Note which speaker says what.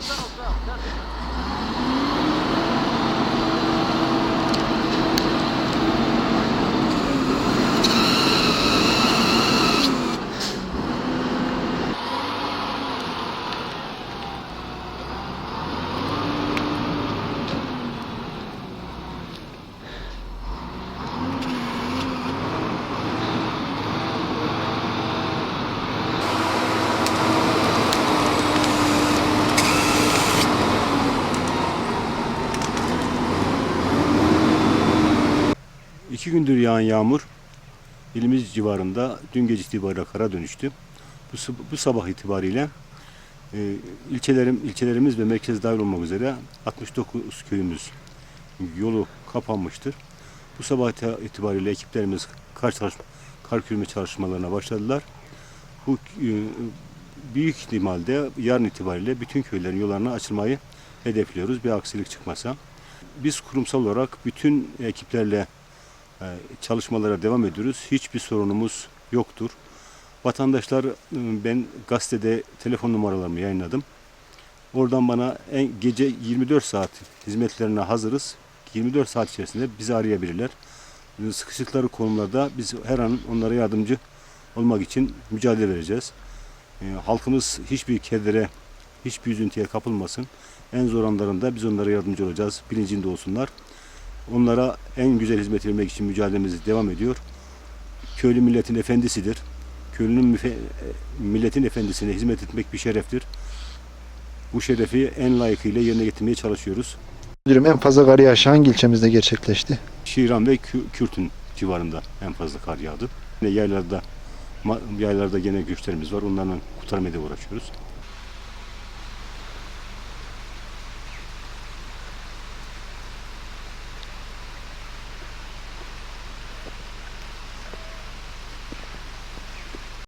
Speaker 1: go, go, go. İki gündür yağan yağmur ilimiz civarında dün gece itibariyle kara dönüştü. Bu, bu sabah itibariyle e, ilçelerim, ilçelerimiz ve merkez dahil olmak üzere 69 köyümüz yolu kapanmıştır. Bu sabah itibariyle ekiplerimiz kar, kar kürme çalışmalarına başladılar. Bu e, büyük ihtimalle yarın itibariyle bütün köylerin yollarına açılmayı hedefliyoruz bir aksilik çıkmasa. Biz kurumsal olarak bütün ekiplerle çalışmalara devam ediyoruz. Hiçbir sorunumuz yoktur. Vatandaşlar e, ben gazetede telefon numaralarımı yayınladım. Oradan bana en gece 24 saat hizmetlerine hazırız. 24 saat içerisinde bizi arayabilirler. E, Sıkışıkları konularda biz her an onlara yardımcı olmak için mücadele vereceğiz. E, Halkımız hiçbir kedere, hiçbir üzüntüye kapılmasın. En zor anlarında biz onlara yardımcı olacağız. Bilincinde olsunlar. Onlara en güzel hizmet vermek için mücadelemiz devam ediyor. Köylü milletin efendisidir. Köylünün milletin efendisine hizmet etmek bir şereftir. Bu şerefi en layıkıyla yerine getirmeye çalışıyoruz.
Speaker 2: Müdürüm en fazla kar yağışı hangi ilçemizde gerçekleşti?
Speaker 1: Şiran ve Kü- Kürt'ün civarında en fazla kar yağdı. Yine yaylarda yaylarda gene göçlerimiz var. Onlarla kurtarmaya da uğraşıyoruz.